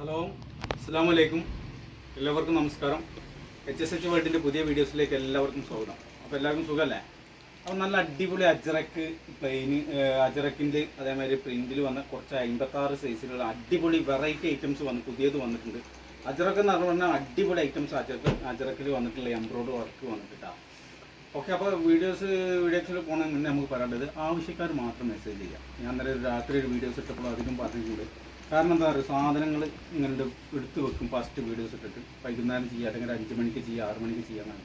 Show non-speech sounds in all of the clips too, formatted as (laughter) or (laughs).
Hello അസ്സാം വലൈക്കും എല്ലാവർക്കും നമസ്കാരം. എച്ച് എസ് എച്ച് വേൾഡിന്റെ പുതിയ വീഡിയോസിലേക്ക് എല്ലാവർക്കും സ്വാഗതം. അപ്പോൾ എല്ലാവർക്കും സുഖമല്ലേ അപ്പോൾ നല്ല അടിപൊളി അജറക്ക് പ്ലെയിന് അജറക്കിന്റെ അതേമാതിരി പ്രിന്റിൽ വന്ന കുറച്ച് അമ്പത്താറ് സൈസിലുള്ള അടിപൊളി വെറൈറ്റി ഐറ്റംസ് വന്ന് പുതിയത് വന്നിട്ടുണ്ട്. അജറക്ക് എന്ന് പറഞ്ഞാൽ അടിപൊളി ഐറ്റംസ് അജറക്ക് അജറക്കിൽ വന്നിട്ടുള്ള എംബ്രോയ്ഡ് വർക്ക് വന്നിട്ടാണ് ഓക്കെ അപ്പോൾ വീഡിയോസ് വീഡിയോസിൽ പോകണമെങ്കിൽ നമുക്ക് പറയേണ്ടത് ആവശ്യക്കാർ മാത്രം മെസ്സേജ് ചെയ്യാം. ഞാൻ നേരെ രാത്രി ഒരു വീഡിയോസ് ഇട്ടപ്പോൾ അധികം പറഞ്ഞിട്ടുണ്ട് കാരണം എന്താ പറയുക സാധനങ്ങൾ ഇങ്ങനെ എടുത്ത് വെക്കും. ഫസ്റ്റ് വീഡിയോസ് ഇട്ടിട്ട്. വൈകുന്നേരം ചെയ്യുക അല്ലെങ്കിൽ അഞ്ച് മണിക്ക് ചെയ്യാം ആറ് മണിക്ക് ചെയ്യാന്നാണ്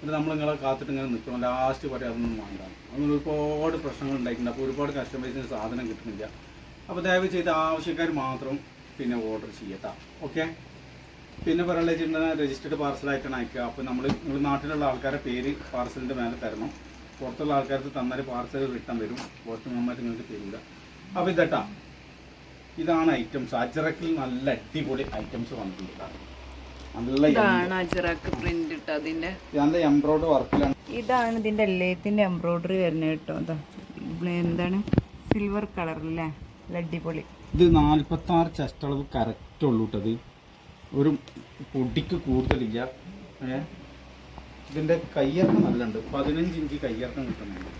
എന്നിട്ട് നമ്മൾ നിങ്ങളെ കാത്തിട്ട് ഇങ്ങനെ നിൽക്കണം ലാസ്റ്റ് പറയാം അതൊന്നും വേണ്ട. അങ്ങനെ ഒരുപാട് പ്രശ്നങ്ങൾ ഉണ്ടായിട്ടുണ്ട്. അപ്പോൾ ഒരുപാട് കസ്റ്റമേഴ്സിന് സാധനം കിട്ടുന്നില്ല. അപ്പോൾ ദയവ് ചെയ്ത് ആവശ്യക്കാർ മാത്രം പിന്നെ ഓർഡർ ചെയ്യട്ടാ. ഓക്കെ പിന്നെ പറയാനുള്ള വെച്ചിട്ടുണ്ടെങ്കിൽ രജിസ്റ്റേർഡ് പാർസലായിട്ടാണ് അയക്കുക. അപ്പോൾ നമ്മൾ നിങ്ങൾ നാട്ടിലുള്ള ആൾക്കാരുടെ പേര് പാർസലിന്റെ മേലെ തരണം. പുറത്തുള്ള ആൾക്കാർക്ക് തന്നാൽ പാർസൽ റിട്ടേൺ വരും. പോസ്റ്റ് മെമ്പർ നിങ്ങൾക്ക് തരില്ല. അപ്പോൾ ഇതട്ടാ. ഇതാണ് ഐറ്റംസ്. അജറക്കിൽ നല്ല അടിപൊളി ഐറ്റംസ് വന്നിട്ടുണ്ട്. നല്ല ഇതാണ് പ്രിന്റ് അതിന്റെ. നല്ല എംബ്രോയ്ഡറി വർക്കിലാണ്. ഇതാണ് ഇതിന്റെ എല്ലാത്തിന്റെ എംബ്രോയിഡറി വരുന്നത് കേട്ടോ. അതാ എന്താണ്? സിൽവർ കളർ അല്ലേ അടിപൊളി. ഇത് നാൽപ്പത്തി ആറ് ചെസ്റ്റ് അളവ് കറക്റ്റ് ഉള്ളൂ കേട്ടത് ഒരു പൊടിക്ക് കൂടുതലില്ല. ഏ? ഇതിന്റെ കയ്യിറക്കം നല്ലുണ്ട്. പതിനഞ്ച് ഇഞ്ച് കയ്യിറക്കം കിട്ടുന്നുണ്ട്.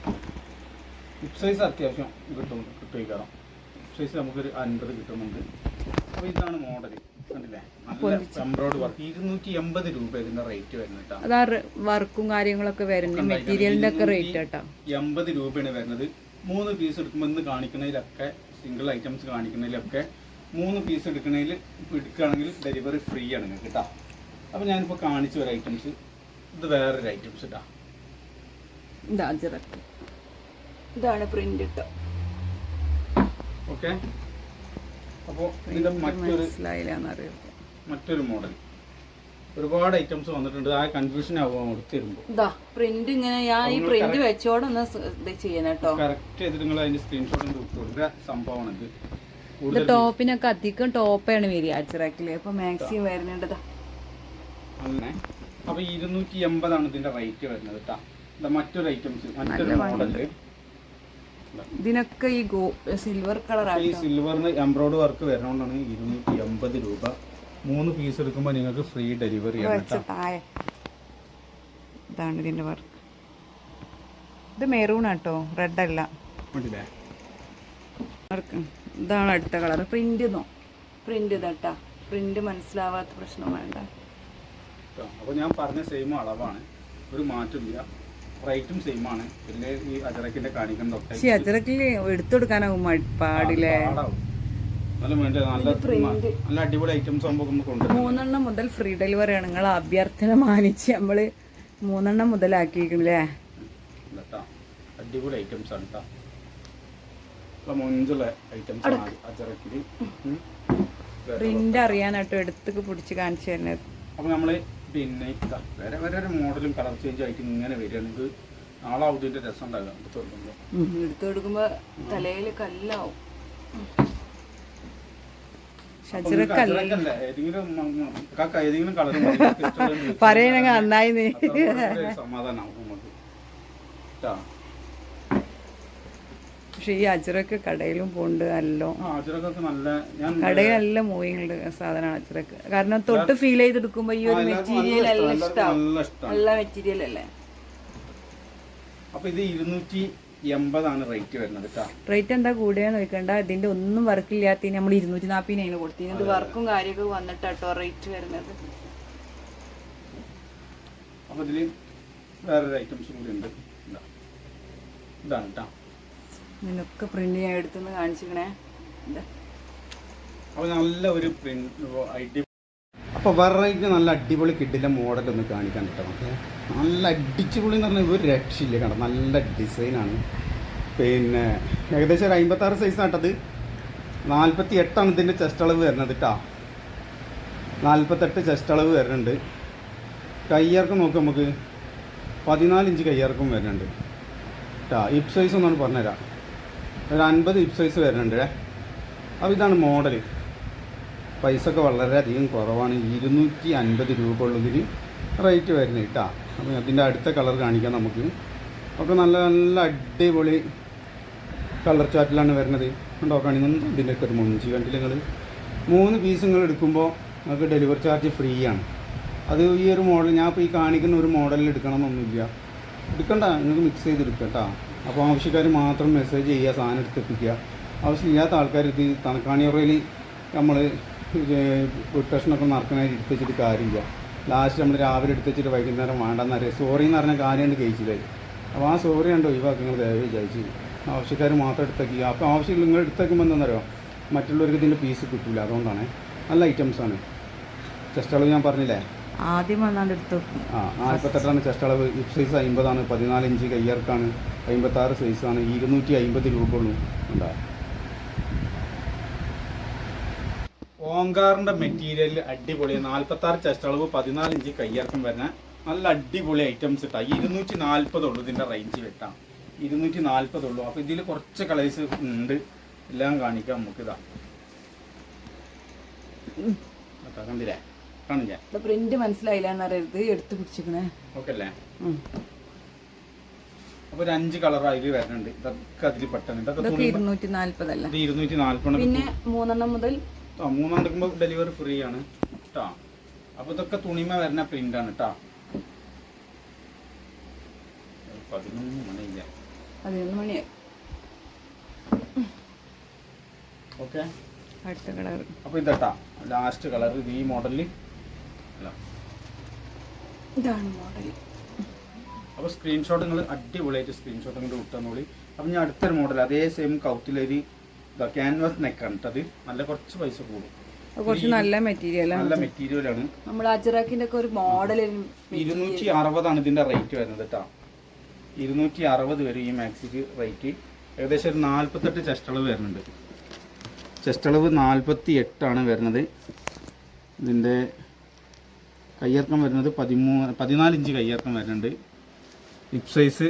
സൈസ് അത്യാവശ്യം കിട്ടും കിട്ടും ഹിപ്പ് സൈസ് നമുക്കൊരു അൻപത് കിട്ടുന്നുണ്ട്. അപ്പോൾ ഇതാണ് മോഡൽ കണ്ടില്ലേ? നല്ല എംബ്രോയ്ഡ് വർക്ക് ഇരുന്നൂറ്റി എൺപത് രൂപ ഇതിന്റെ റേറ്റ് വരുന്നത് കേട്ടോ. അതാ വർക്കും കാര്യങ്ങളൊക്കെ വരുന്നത്. മെറ്റീരിയലിന്റെ ഒക്കെ റേറ്റ് കേട്ടോ. എൺപത് രൂപയാണ് വരുന്നത്. മൂന്ന് പീസ് എടുക്കുമ്പോൾ ഇന്ന് കാണിക്കുന്നതിലൊക്കെ സിംഗിൾ ഐറ്റംസ് കാണിക്കുന്നതിലൊക്കെ മൂന്ന് പീസ് എടുക്കണതിൽ എടുക്കുകയാണെങ്കിൽ ഡെലിവറി ഫ്രീ ആണ് നിങ്ങൾക്ക് കേട്ടോ. അപ്പോൾ ഞാനിപ്പോൾ കാണിച്ച ഒരു ഐറ്റംസ് ഇത് വേറൊരു ഐറ്റംസ് കേട്ടോ ഇതാണ് പ്രിന്റ് ഇട്ടോ ഓക്കെ? അപ്പോൾ ഇതിന്റെ മറ്റൊരു മറ്റൊരു മോഡൽ. ഒരുപാട് ഐറ്റംസ് വന്നിട്ടുണ്ട്. ആ കൺഫ്യൂഷൻ ആവും എടുത്ത് തരുമ്പോൾ ഇതാ പ്രിന്റ് ഇങ്ങനെ ഞാൻ ഈ പ്രിന്റ് വെച്ചോടെ ഒന്ന് ചെയ്യണം കേട്ടോ. കറക്റ്റ് ചെയ്തിട്ട് നിങ്ങൾ അതിന്റെ സ്ക്രീൻഷോട്ട് കൊടുക്കുക. സംഭവമാണ് ഇത്. ഇത് ടോപ്പിനൊക്കെ അധികം ടോപ്പാണ് വരിക അജറാക്കിൽ അപ്പൊ മാക്സിമം വരുന്നുണ്ട്. അങ്ങനെ. അപ്പൊ ഇരുന്നൂറ്റി എൺപതാണ് ഇതിന്റെ റേറ്റ് വരുന്നത് കേട്ടോ മറ്റൊരു ഐറ്റംസ് മറ്റൊരു മോഡൽ ഇതിനൊക്കെ ഈ ഗോ സിൽവർ കളർ ഈ സിൽവറിന് എംബ്രോയ്ഡ് വർക്ക് വരണോണ്ടാണ് ഇരുന്നൂറ്റി എൺപത് രൂപ. മൂന്ന് പീസ് എടുക്കുമ്പോൾ നിങ്ങൾക്ക് ഫ്രീ ഡെലിവറി ആണ് ഇതാണ് ഇതിന്റെ വർക്ക് ഇത് മെറൂൺ ആട്ടോ റെഡ് അല്ല. ഇതാണ് അടുത്ത കളർ പ്രിന്റ് നോ പ്രിന്റ് ഇതാട്ടാ പ്രിന്റ് മനസ്സിലാവാത്ത പ്രശ്നം വേണ്ട. അപ്പൊ അപ്പോൾ ഞാൻ പറഞ്ഞ സെയിം അളവാണ്. ഒരു മാറ്റമില്ല. റേറ്റും സെയിം ആണ്. പിന്നെ ഈ അജറക്കിന്റെ കാണിക്കുന്നതൊക്കെ പക്ഷെ അജറക്കിൽ എടുത്തുകൊടുക്കാനാവും പാടില്ലേ? നല്ല വേണ്ട നല്ല നല്ല അടിപൊളി ഐറ്റംസ് ആകുമ്പോൾ നമുക്ക് കൊണ്ടുവരാം. മൂന്നെണ്ണം മുതൽ ഫ്രീ ഡെലിവറി ആണ്. നിങ്ങൾ അഭ്യർത്ഥന മാനിച്ച് നമ്മൾ മൂന്നെണ്ണം മുതലാക്കിയിരിക്കണല്ലേ? അടിപൊളി ഐറ്റംസ് ആണ് കേട്ടോ മൊഞ്ചുള്ള ഐറ്റംസ് ആണ് അജറക്കിൽ. ഉം. പ്രിന്റ് അറിയാനാട്ടോ എടുത്തൊക്കെ പിടിച്ച് കാണിച്ചു തരുന്നത്. അപ്പൊ നമ്മൾ പിന്നെ വരെ വേറെ ഒരു മോഡലും കളർ ചേഞ്ച് ആയിട്ട് ഇങ്ങനെ വരികയാണെങ്കിൽ നാളെ ഇതിന്റെ രസം ഉണ്ടാകുക നമുക്ക് തുറക്കുമ്പോൾ എടുത്തു കൊടുക്കുമ്പോൾ തലയിൽ കല്ലാവും. ഷജറക്കല്ല (laughs) നന്നായി മ- മ- കാക്ക ഏതെങ്കിലും കളർ പറയണെങ്കിൽ നന്നായി നീ സമാധാനം നമുക്ക് ട്ടാ. പക്ഷെ ഈ അജറക്ക് കടയിലും പോണ്ട് നല്ലോ. ആ അജറക്കൊക്കെ നല്ല ഞാൻ കടയിൽ നല്ല മൂവിങ് സാധനമാണ് അജറക്ക് കാരണം തൊട്ട് ഫീൽ ചെയ്തെടുക്കുമ്പോ ഈ ഒരു മെറ്റീരിയൽ എല്ലാം ഇഷ്ടം നല്ല മെറ്റീരിയൽ അല്ലേ? അപ്പൊ ഇത് ഇരുന്നൂറ്റി എൺപതാണ് റേറ്റ് വരുന്നത് റേറ്റ് എന്താ കൂടിയാന്ന് നോക്കണ്ട ഇതിന്റെ ഒന്നും വർക്ക് വർക്കില്ലാത്തതിന് നമ്മൾ ഇരുന്നൂറ്റി നാപ്പതിനാണ് കൊടുത്തത്. ഇത് വർക്കും കാര്യമൊക്കെ വന്നിട്ടോ റേറ്റ് വരുന്നത്. അപ്പൊ ഇതിൽ വേറൊരു ഐറ്റംസ് കൂടി ഉണ്ട്. ഇതാ. ഇതാണ് കേട്ടോ നിനക്ക് പ്രിന്റ് ഞാൻ എടുത്തുനിന്ന് കാണിച്ചിക്കണേ ഇതാ. നല്ല ഒരു അപ്പൊ വെറൈറ്റി നല്ല അടിപൊളി കിഡിലെ മോഡൽ ഒന്ന് കാണിക്കാൻ കേട്ടോ നമുക്ക് നല്ല അടിച്ചുപൊളി എന്ന് പറഞ്ഞാൽ ഒരു രക്ഷയില്ല കേട്ടോ. നല്ല ഡിസൈനാണ് പിന്നെ ഏകദേശം ഒരു അമ്പത്താറ് സൈസ് ആട്ടത് നാൽപ്പത്തി എട്ടാണ് ഇതിന്റെ ചെസ്റ്റ് അളവ് വരുന്നത് കേട്ടോ. നാൽപ്പത്തെട്ട് ചെസ്റ്റ് അളവ് വരുന്നുണ്ട്. കയ്യിറക്കം നോക്കാം നമുക്ക്. പതിനാല് ഇഞ്ച് വരുന്നുണ്ട്. കേട്ടോ ഇപ്പ് സൈസ് ഒന്നാണ് പറഞ്ഞുതരാം. ഒരു അൻപത് ഹിപ് സൈസ് വരുന്നുണ്ട് അപ്പോൾ ഇതാണ് മോഡൽ പൈസ ഒക്കെ വളരെയധികം കുറവാണ്. ഇരുന്നൂറ്റി അൻപത് രൂപ ഉള്ളതിന് റേറ്റ് വരുന്നത് കേട്ടോ. അപ്പോൾ അതിന്റെ അടുത്ത കളർ കാണിക്കാം നമുക്ക്. ഒക്കെ നല്ല നല്ല അടിപൊളി കളർ ചാറ്റിലാണ് വരുന്നത്. ഉണ്ടോ കാണിക്കുന്നു ഇതിന്റെയൊക്കെ ഒരു മുഞ്ചി കണ്ടില്ല നിങ്ങൾ മൂന്ന് പീസ് നിങ്ങൾ എടുക്കുമ്പോൾ നിങ്ങൾക്ക് ഡെലിവറി ചാർജ് ഫ്രീ ആണ്. അത് ഈ ഒരു മോഡൽ ഞാൻ ഇപ്പോൾ ഈ കാണിക്കുന്ന ഒരു മോഡലിൽ എടുക്കണമെന്നൊന്നുമില്ല. എടുക്കണ്ട നിങ്ങൾക്ക് മിക്സ് ചെയ്ത് എടുക്കുക കേട്ടോ. അപ്പോൾ ആവശ്യക്കാർ മാത്രം മെസ്സേജ് ചെയ്യുക സാധനം എടുത്തെത്തിക്കുക. ആവശ്യമില്ലാത്ത ആൾക്കാർ ഇത് തണക്കാണിയുറയിൽ നമ്മൾ പൊട്ടേഷനൊക്കെ നടക്കണായിട്ട് എടുത്ത് വെച്ചിട്ട് കാര്യമില്ല. ലാസ്റ്റ് നമ്മൾ രാവിലെ എടുത്ത് വൈകുന്നേരം വേണ്ടെന്ന് അറിയാം. സോറി എന്ന് പറഞ്ഞ കാര്യം കഴിച്ചില്ലായി അപ്പോൾ ആ സോറി കണ്ടോ ഒഴിവാക്കി നിങ്ങൾ ദയവ് വിചാരിച്ച് ആവശ്യക്കാർ മാത്രം എടുത്തേക്കുക അപ്പോൾ ആവശ്യമില്ല നിങ്ങൾ എടുത്തേക്കുമ്പോൾ എന്താണെന്നറിയോ മറ്റുള്ളവർക്ക് ഇതിന്റെ പീസ് കിട്ടില്ല അതുകൊണ്ടാണ്. നല്ല ഐറ്റംസാണ് ചെസ്റ്റ് അളവ് ഞാൻ പറഞ്ഞില്ലേ? ആദ്യം വന്നാണ്ട് എടുത്തു ആ നാൽപ്പത്തെട്ടാണ് ചെസ്റ്റ് അളവ്. ഹിപ് സൈസ് അമ്പതാണ്. പതിനാല് ഇഞ്ച് കയ്യർക്കാണ്. അമ്പത്താറ് സൈസാണ്. ഇരുന്നൂറ്റി അമ്പത് രൂപ ഉള്ളൂ ഉണ്ടാ ഓങ്കാറിന്റെ മെറ്റീരിയൽ അടിപൊളി. നാൽപ്പത്താറ് ചെസ്റ്റ് അളവ് പതിനാല് ഇഞ്ച് കയ്യിറക്കം വരുന്ന നല്ല അടിപൊളി ഐറ്റംസ് ഇട്ടാ. ഇരുന്നൂറ്റി നാൽപ്പതുള്ളൂ ഇതിന്റെ റേഞ്ച് വെട്ടാം. ഇരുന്നൂറ്റി നാൽപ്പതുള്ളൂ അപ്പോൾ ഇതിൽ കുറച്ച് കളേഴ്സ് ഉണ്ട്. എല്ലാം കാണിക്കാം നമുക്കിതാ. കണ്ടില്ലേ? കാണില്ലേ പ്രിന്റ് മനസ്സിലായില്ല എന്നറിയരുത് എടുത്ത് പിടിച്ചിക്കണേ ഓക്കെ അല്ലേ അപ്പോൾ ഒരു അഞ്ച് കളർ അതിൽ വരുന്നുണ്ട് ഇതൊക്കെ അതിൽ പെട്ടെന്ന്. ഇതൊക്കെ ഇരുന്നൂറ്റി നാല്പതല്ല ഇരുന്നൂറ്റി നാൽപ്പത് പിന്നെ മൂന്നെണ്ണം മുതൽ ആ മൂന്നാം എടുക്കുമ്പോൾ ഡെലിവറി ഫ്രീ ആണ് കേട്ടോ അപ്പോൾ ഇതൊക്കെ തുണിമ വരുന്ന പ്രിന്റ് ആണ് കേട്ടോ പതിനൊന്ന് മണിയില്ല? പതിനൊന്ന് മണിയായി. ഓക്കെ. അടുത്ത കളർ അപ്പോൾ ഇതട്ടാ ലാസ്റ്റ് കളർ ഈ മോഡലിൽ ഇതാണ് മോഡൽ അപ്പോൾ സ്ക്രീൻഷോട്ട് നിങ്ങൾ അടിപൊളിയായിട്ട് സ്ക്രീൻഷോട്ട് ഇങ്ങോട്ട് വിട്ടെന്നോളി. അപ്പം ഞാൻ അടുത്തൊരു മോഡൽ അതേ സെയിം കൗത്തിലൊരു ക്യാൻവാസ് നെക്കാണ് അത്. നല്ല കുറച്ച് പൈസ കൂടും. കുറച്ച് നല്ല മെറ്റീരിയലാണ് നല്ല മെറ്റീരിയലാണ് നമ്മൾ അജറാക്കിന്റെ ഒക്കെ ഒരു മോഡൽ ഇരുന്നൂറ്റി അറുപതാണ് ഇതിന്റെ റേറ്റ് വരുന്നത് കേട്ടോ ഇരുന്നൂറ്റി അറുപത് വരും ഈ മാക്സിക്ക് റേറ്റ് ഏകദേശം ഒരു നാൽപ്പത്തെട്ട് ചെസ്റ്റ് അളവ് വരുന്നുണ്ട്. ചെസ്റ്റ് അളവ് നാൽപ്പത്തി എട്ടാണ് വരുന്നത്. ഇതിന്റെ കയ്യിറക്കം വരുന്നത് പതിമൂന്ന് പതിനാല് ഇഞ്ച് കയ്യിറക്കം വരുന്നുണ്ട്. ഹിപ് സൈസ്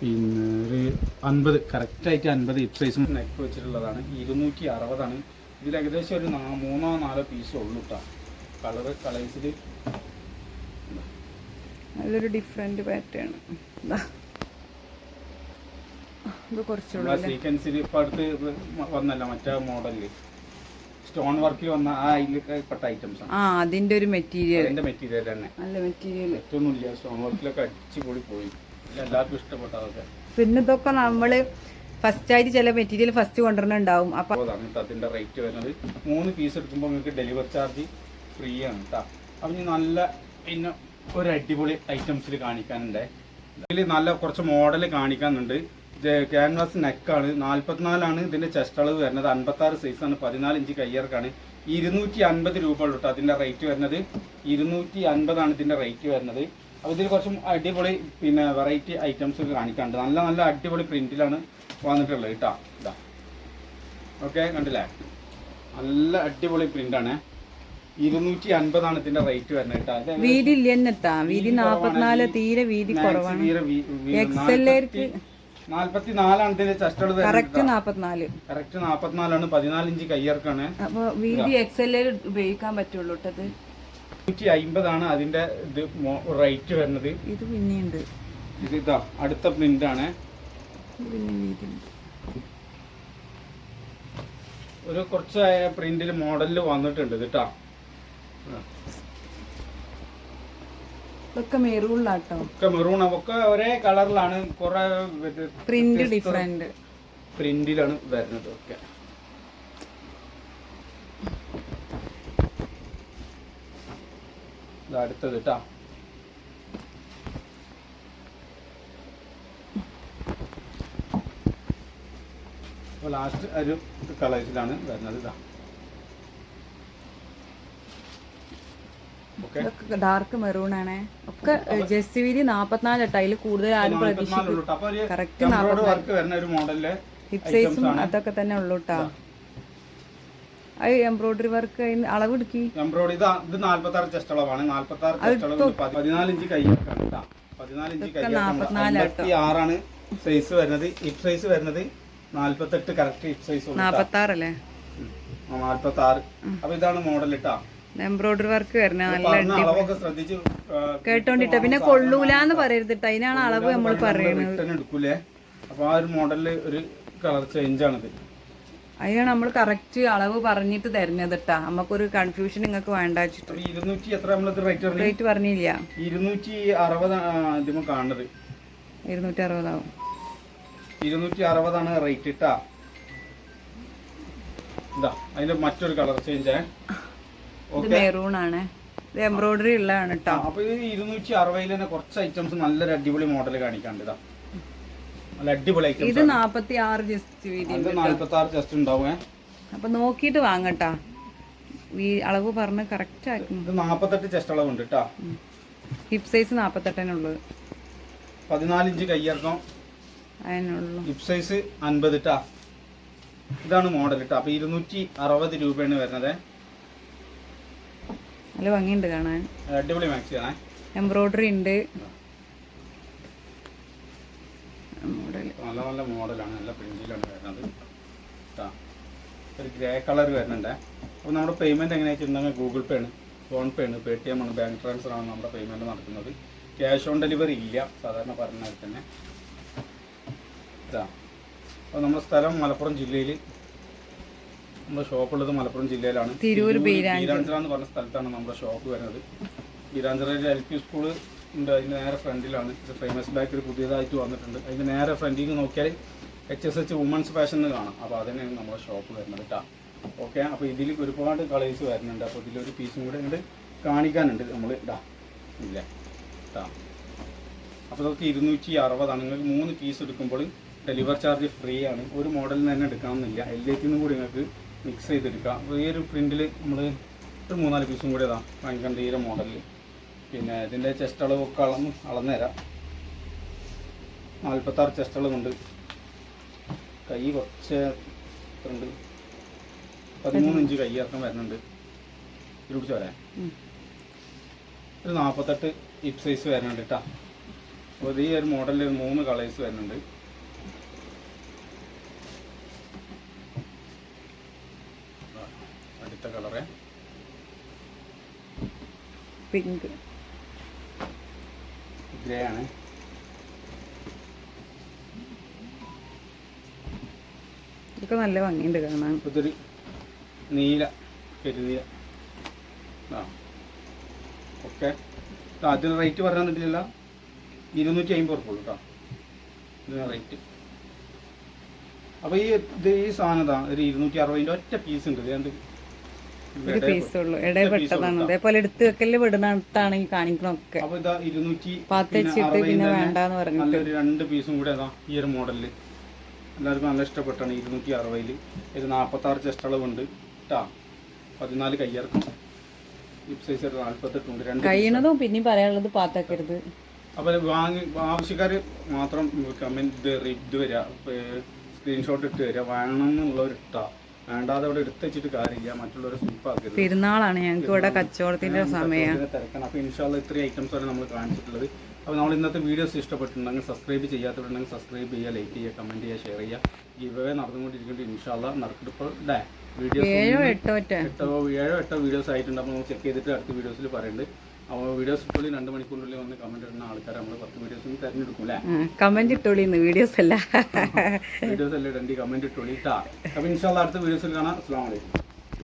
പിന്നെ ഒരു അൻപത് കറക്റ്റായിട്ട് അൻപത് ഹിപ് സൈസും നെക്ക് വെച്ചിട്ടുള്ളതാണ്. ഇരുന്നൂറ്റി അറുപതാണ്. ഇതിൽ ഏകദേശം ഒരു മൂന്നോ നാലോ പീസ് ഉള്ളൂ കേട്ടോ കളറ് കളേഴ്സിൽ നല്ലൊരു ഡിഫറെന്റ് പാറ്റേൺ ഇത് കുറച്ചുള്ള സീക്വൻസിൽ ഇപ്പം അടുത്ത് വന്നല്ല മറ്റേ മോഡലിൽ സ്റ്റോൺ വർക്കിൽ വന്ന ആ അതിൽപ്പെട്ട ഐറ്റംസ് ആണ്. ആ അതിന്റെ ഒരു മെറ്റീരിയൽ അതിന്റെ മെറ്റീരിയൽ തന്നെ. നല്ല മെറ്റീരിയൽ ഏറ്റവും ഇല്ല സ്റ്റോൺ വർക്കിലൊക്കെ അടിച്ചുപൊളി പോയി. എല്ലാവർക്കും ഇഷ്ടപ്പെട്ട അതൊക്കെ. പിന്നെ ഇതൊക്കെ നമ്മൾ ഫസ്റ്റ് ആയിട്ട് ചില മെറ്റീരിയൽ ഫസ്റ്റ് കൊണ്ടുവരണുണ്ടാവും. അപ്പൊ അതിന്റെ റേറ്റ് വരുന്നത്. മൂന്ന് പീസ് എടുക്കുമ്പോൾ നിങ്ങൾക്ക് ഡെലിവറി ചാർജ് ഫ്രീ ആണ് കേട്ടോ അപ്പം ഇനി നല്ല പിന്നെ ഒരു അടിപൊളി ഐറ്റംസിൽ കാണിക്കാനുണ്ട്. ഇതിൽ നല്ല കുറച്ച് മോഡൽ കാണിക്കാനുണ്ട്. ക്യാൻവാസ് നെക്കാണ് നാൽപ്പത്തിനാലാണ് ഇതിന്റെ ചെസ്റ്റ് അളവ് വരുന്നത്. അൻപത്താറ് സൈസാണ് പതിനാല് ഇഞ്ച് കയ്യർക്കാണ് ഇരുന്നൂറ്റി അൻപത് രൂപ ഉള്ളൂ കേട്ടോ അതിന്റെ റേറ്റ് വരുന്നത്. ഇരുന്നൂറ്റി അൻപതാണ് ഇതിന്റെ റേറ്റ് വരുന്നത്. അപ്പോൾ ഇതിൽ കുറച്ചും അടിപൊളി പിന്നെ വെറൈറ്റി ഐറ്റംസ് ഒക്കെ കാണിക്കാനുണ്ട്. നല്ല നല്ല അടിപൊളി പ്രിന്റിലാണ് വന്നിട്ടുള്ളത് കേട്ടോ ഇതാ. ഓക്കെ കണ്ടില്ലേ? നല്ല അടിപൊളി പ്രിന്റ് ആണ്. ഇരുന്നൂറ്റി അൻപതാണ് ഇതിന്റെ റേറ്റ് വരുന്നത് വീതി വീതി നാപ്പത്തിനാല്. തീരെ വീതി കുറവാണ്. തീരെ വീ- വീ- എക്സെല്ലേർക്ക് നാല്പത്തി നാലാണ് ഇതിന്റെ ചെസ്റ്റൾ കറക്റ്റ് നാപ്പത്തിനാല് കറക്റ്റ് നാപ്പത്തിനാലാണ് പതിനാല് ഇഞ്ച് കയ്യിറക്കാണ് അപ്പൊ വീതി ഉപയോഗിക്കാൻ പറ്റുള്ളൂ കേട്ടത് നൂറ്റി അയിമ്പതാണ് അതിന്റെ ഇത് റേറ്റ് വരുന്നത്. ഇത് പിന്നെയുണ്ട്. ഇത് ഇതാ അടുത്ത പ്രിന്റ് ആണ് ഇത് പിന്നെ വീതി ഉണ്ട്. ഒരു കുറച്ച് പ്രിന്റിൽ മോഡലിൽ വന്നിട്ടുണ്ട് കേട്ടോ ഇതൊക്കെ മെറൂണിലാട്ടോ. ഒക്കെ മെറൂൺ ഒക്കെ ഒരേ കളറിലാണ് കുറെ പ്രിന്റ് ഡിഫറെന്റ് പ്രിന്റിലാണ് വരുന്നത് ഒക്കെ. അടുത്തത് കേട്ടാ ലാസ്റ്റ് ഒരു കളേഴ്സിലാണ് വരുന്നത് ഇതാ ഓക്കെ ഇതൊക്കെ ഡാർക്ക് മെറൂൺ ആണ്. ഒക്കെ ജെസ്സിവിരി നാപ്പത്തിനാല് കേട്ടോ അതിൽ കൂടുതൽ ആരും പ്രതീക്ഷിക്കും കറക്റ്റ് സൈസും അതൊക്കെ തന്നെ ഉള്ളൂ കേട്ടോ അത് എംബ്രോയിഡറി വർക്ക് അളവ് എടുക്കി. എംബ്രോയിഡറി ഇത് നാല്പത്തി ആറ് ചെസ്റ്റ് അളവാണ്. നാല്പത്തി ആറ് ചെസ്റ്റ് അളവ് പതിനാല് ഇഞ്ച് പതിനാല് ഇഞ്ച് ആറാണ് സൈസ് വരുന്നത്. ഹിപ് സൈസ് വരുന്നത് നാല്പത്തെട്ട് കറക്റ്റ് ഹിപ് സൈസ് ആറല്ലേ നാല്പത്തി ആറ് അപ്പൊ ഇതാണ് മോഡൽ കേട്ടാ എംബ്രോയിഡറി വർക്ക് വരണ നല്ല കേട്ടോണ്ടിട്ട പിന്നെ കൊള്ളൂലെന്ന് പറയരുത് അതിനാണ് അളവ് നമ്മൾ പറയുന്നത്. അതിനാണ് നമ്മൾ കറക്റ്റ് അളവ് പറഞ്ഞിട്ട് തരുന്നത് കേട്ടാ നമുക്കൊരു കൺഫ്യൂഷൻ നിങ്ങൾക്ക് വേണ്ട റേറ്റ് പറഞ്ഞു? റേറ്റ് പറഞ്ഞില്ല. ഇരുന്നൂറ്റി അറുപതാവും അറുപതാണ് റേറ്റ് ഇട്ടാ അതിന്റെ മറ്റൊരു കളർ ചേഞ്ച് ഇത് മെറൂൺ ആണ് ഇത് എംബ്രോയിഡറി ഉള്ളതാണ് കേട്ടോ അപ്പൊ ഇത് ഇരുന്നൂറ്റി അറുപതിൽ തന്നെ കുറച്ച് ഐറ്റംസ് നല്ലൊരു അടിപൊളി മോഡൽ കാണിക്കാണ്ട് ഇതാ. നല്ല അടിപൊളി ഇത് നാപ്പത്തി ആറ് ജസ്റ്റ് വീതി അത് നാല്പത്തി ആറ് ജസ്റ്റ് ഉണ്ടാവും അപ്പൊ നോക്കിയിട്ട് വാങ്ങട്ടാ. ഈ അളവ് പറഞ്ഞ് കറക്റ്റ് ആക്കുന്നു ഇത് നാപ്പത്തെട്ട് ചെസ്റ്റ് അളവുണ്ട് കേട്ടോ ഹിപ് സൈസ് നാപ്പത്തെട്ടിനുള്ളത് പതിനാല് ഇഞ്ച് കയ്യിറക്കം അതിനുള്ളൂ ഹിപ്പ് സൈസ് അൻപത് ഇട്ടാ ഇതാണ് മോഡൽ കേട്ടോ അപ്പൊ ഇരുന്നൂറ്റി അറുപത് രൂപയാണ് വരുന്നത്. നല്ല ഭംഗിയുണ്ട് കാണാൻ. അടിപൊളി എംബ്രോയിഡറി ഉണ്ട്. മോഡൽ നല്ല നല്ല മോഡലാണ് നല്ല പ്രിന്റിലാണ് വരുന്നത്. ട്ടാ. ഒരു ഗ്രേ കളർ വരുന്നുണ്ട്. അപ്പോൾ നമ്മുടെ പേയ്മെന്റ് എങ്ങനെയാ വെച്ചിട്ടുണ്ടെങ്കിൽ ഗൂഗിൾ പേ ആണ് ഫോൺ പേ ആണ് പേ ടി എം ആണ് ബാങ്ക് ട്രാൻസ്ഫർ ആണ് നമ്മുടെ പേയ്മെന്റ് നടക്കുന്നത്. ക്യാഷ് ഓൺ ഡെലിവറി ഇല്ല. സാധാരണ പറഞ്ഞാൽ തന്നെ. അപ്പോൾ നമ്മുടെ സ്ഥലം മലപ്പുറം ജില്ലയിൽ നമ്മുടെ ഷോപ്പ് ഉള്ളത് മലപ്പുറം ജില്ലയിലാണ്. തിരൂർ ബീരാഞ്ചിറ. എന്ന് പറഞ്ഞ സ്ഥലത്താണ് നമ്മുടെ ഷോപ്പ് വരുന്നത്. ബീരാഞ്ചിറയിലെ എൽ പി സ്കൂൾ ഉണ്ട് അതിന്റെ നേരെ ഫ്രണ്ടിലാണ്. ഇത് ഫേമസ് ബാക്കറി പുതിയതായിട്ട് വന്നിട്ടുണ്ട്. അതിന്റെ നേരെ ഫ്രണ്ടിൽ നിന്ന് നോക്കിയാൽ H S H women's fashion എന്ന് കാണാം. അപ്പോൾ അതിനാണ് നമ്മുടെ ഷോപ്പ് വരുന്നത് കേട്ടോ ഓക്കെ അപ്പോൾ ഇതിൽ ഒരുപാട് കളേഴ്സ് വരുന്നുണ്ട്. അപ്പോൾ ഇതിലൊരു പീസും കൂടെ ഉണ്ട് കാണിക്കാനുണ്ട് നമ്മൾ ഇടാ ഇല്ല? കേട്ടോ അപ്പോൾ ഇതൊക്കെ ഇരുന്നൂറ്റി അറുപതാണ്. നിങ്ങൾക്ക് മൂന്ന് പീസ് എടുക്കുമ്പോൾ ഡെലിവർ ചാർജ് ഫ്രീ ആണ്. ഒരു മോഡലിൽ തന്നെ എടുക്കാമെന്നില്ല. എല്ലാറ്റിനും കൂടി നിങ്ങൾക്ക് മിക്സ് ചെയ്തെടുക്കാം അപ്പോൾ ഈ ഒരു പ്രിന്റിൽ നമ്മൾ ഒരു മൂന്നാൽ പീസും കൂടി ഇതാ കാണിക്കേണ്ട ഈ ഒരു മോഡലിൽ പിന്നെ ഇതിന്റെ ചെസ്റ്റ് അളവൊക്കെ അളന്ന് അളന്നുതരാം നാൽപ്പത്താറ് ചെസ്റ്റ് അളവുണ്ട്. കൈ കുറച്ച് എത്ര ഉണ്ട് പതിമൂന്ന് ഇഞ്ച് കൈ ഇറക്കം വരുന്നുണ്ട്. ഇത് വരാൻ. ഒരു നാൽപ്പത്തെട്ട് ഇപ്പ് സൈസ് വരുന്നുണ്ട് കേട്ടോ അപ്പോൾ ഈ ഒരു മോഡലിൽ മൂന്ന് കളേഴ്സ് വരുന്നുണ്ട് ആ, അടുത്ത കളറ് പിങ്ക്. ഗ്രേ ആണ്. ഇതൊക്കെ നല്ല ഭംഗിയുണ്ട് കാണാൻ. ഇതൊരു നീല പെരുനീല. ആ. ഓക്കെ. അതിന് റേറ്റ് പറയാൻ പറ്റില്ല ഇരുന്നൂറ്റി അമ്പത് ഉറപ്പുള്ളൂ കേട്ടോ. ഇതിന് റേറ്റ്. അപ്പോൾ ഈ ഇത് ഈ സാധനം ഒരു ഇരുന്നൂറ്റി അറുപതിന്റെ ഒറ്റ പീസ് ഉണ്ട്. ഇത് ഒരു പീസേ ഉള്ളൂ. ഇടയിൽപ്പെട്ടതാണ് അതേപോലെ എടുത്ത് വെക്കൽ വിടുന്നിട്ടാണ് ഈ കാണിക്കണൊക്കെ. അപ്പോൾ ഇതാ ഇരുന്നൂറ്റി പാത്ത് വെച്ചിട്ട് പിന്നെ വേണ്ടെന്ന് പറഞ്ഞു നല്ലൊരു രണ്ട് പീസും കൂടെ അതാ ഈ ഒരു മോഡലിൽ എല്ലാവർക്കും നല്ല ഇഷ്ടപ്പെട്ടാണ് ഇരുന്നൂറ്റി അറുപതിൽ. ഇത് നാൽപ്പത്താറ് ചെസ്റ്റ് അളവുണ്ട്. ട്ടാ. പതിനാല് കയ്യിറക്കും. ഹിപ്പ് സൈസ് ഒരു നാൽപ്പത്തെട്ടുണ്ട് രണ്ട് കഴിയണതും പിന്നെ പറയാനുള്ളത് പാത്തക്കരുത്. അപ്പോൾ വാങ്ങി ആവശ്യക്കാർ മാത്രം കമന്റ് ഇത് വരിക സ്ക്രീൻഷോട്ട് ഇട്ട് വരിക ഒരു ഇട്ടാ വേണ്ടാതെ ഇവിടെ എടുത്ത് വെച്ചിട്ട് കാര്യമില്ല. മറ്റുള്ളവരെ സ്ലിപ്പാക്കരുത് പെരുന്നാളാണ്. ഞങ്ങൾക്ക് ഇവിടെ കച്ചവടത്തിന്റെ സമയം. തിരക്കണം. അപ്പോൾ ഇൻഷാല്ല ഇത്രയും ഐറ്റംസ് ആണ് നമ്മൾ കാണിച്ചിട്ടുള്ളത്. അപ്പോൾ നമ്മൾ ഇന്നത്തെ വീഡിയോസ് ഇഷ്ടപ്പെട്ടിട്ടുണ്ടെങ്കിൽ സബ്സ്ക്രൈബ് ചെയ്യാത്തവരുണ്ടെങ്കിൽ സബ്സ്ക്രൈബ് ചെയ്യുക ലൈക്ക് ചെയ്യുക കമന്റ് ചെയ്യുക ഷെയർ ചെയ്യുക. ഗിവ് നടന്നുകൊണ്ടിരിക്കുന്നുണ്ട് ഇൻഷാല്ല നടക്കിപ്പോൾ ഡേ വീഡിയോസ് ഏഴോ എട്ടോ ഏഴോ എട്ടോ വീഡിയോസ് ആയിട്ടുണ്ട്. അപ്പോൾ നമ്മൾ ചെക്ക് ചെയ്തിട്ട് അടുത്ത വീഡിയോസിൽ പറയുന്നുണ്ട് അപ്പോൾ വീഡിയോസ് ഇപ്പോൾ രണ്ട് മണിക്കൂറിനുള്ളിൽ വന്ന് കമന്റ് ഇടുന്ന ആൾക്കാരെ നമ്മൾ പത്ത് വീഡിയോസും തിരഞ്ഞെടുക്കൂലേ കമന്റ് ഇട്ടോളിന്ന് വീഡിയോസ് അല്ല വീഡിയോസ് എല്ലാം. കമന്റ് ഇട്ടോളിട്ടാ അപ്പോൾ ഇൻഷാല്ല അടുത്ത വീഡിയോസിൽ കാണാം. അസ്സാം വലൈക്കും